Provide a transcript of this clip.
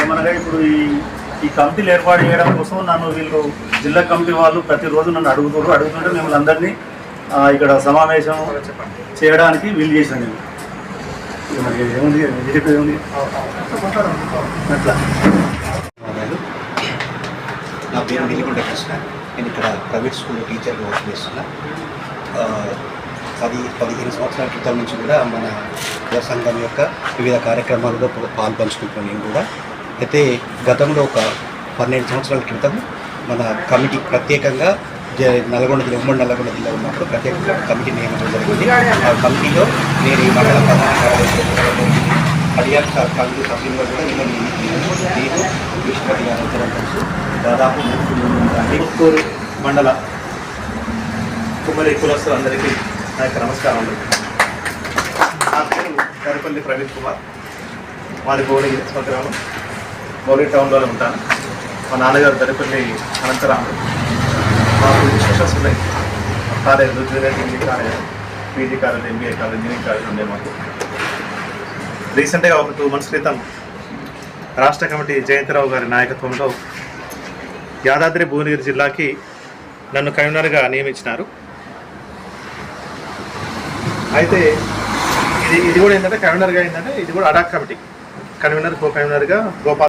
ఏమనగా ఇప్పుడు ఈ ఈ కమిటీలు ఏర్పాటు చేయడం కోసం నన్ను వీళ్ళు జిల్లా కమిటీ వాళ్ళు ప్రతిరోజు నన్ను అడుగుతారు అడుగుతుంటే మిమ్మల్ని అందరినీ ఇక్కడ సమావేశం చేయడానికి వీలు చేశాను నేను. మరి ఏముంది? ఏముంది? అట్లా నా పేరు నిలికొండ కృష్ణ. నేను ఇక్కడ ప్రైవేట్ స్కూల్లో టీచర్గా వర్క్ చేస్తున్నా. పది పదిహేను సంవత్సరాల క్రితం నుంచి కూడా మన విద్యా సంఘం యొక్క వివిధ కార్యక్రమాల్లో పా- పాల్పంచుకుంటున్నాను నేను కూడా. అయితే గతంలో ఒక పన్నెండు సంవత్సరాల క్రితం మన కమిటీ ప్రత్యేకంగా నల్గొండ జిల్లా ఉమ్మడి నల్గొండ జిల్లా ఉన్నప్పుడు ప్రత్యేకంగా కమిటీ నియమించడం జరిగింది. ఆ కమిటీలో నేను ఈ మండల ప్రధాన కార్యదర్శి హరియాణ కాంగ్రెస్ సభ్యులుగా కూడా నేను నేను విష్ణుపతి గారు ఇద్దరం దాదాపు ముత్తూరు మండల కుమరి కులస్తులందరికీ నా యొక్క నమస్కారం కరిపల్లి ప్రవీణ్ కుమార్. మాది భువనగిరి స్వగ్రామం భువనగిరి టౌన్లోనే ఉంటాను. మా నాన్నగారు దరిపల్లి అనంతరాముడు మాకు ఇన్స్టిట్యూషన్స్ ఉన్నాయి. కాలేజీలు junior degree college PG college MBA college engineering college ఉండే మాకు. రీసెంట్గా ఒక టూ మంత్స్ క్రితం రాష్ట్ర కమిటీ జయంతిరావు గారి నాయకత్వంలో యాదాద్రి భువనగిరి జిల్లాకి నన్ను కన్వీనర్గా నియమించినారు. అయితే ఇది ఇది కూడా ఏంటంటే కన్వీనర్గా ఏంటంటే ఇది కూడా అడాక్ కమిటీ కన్వీనర్ కో కన్వీనర్గా గోపాల్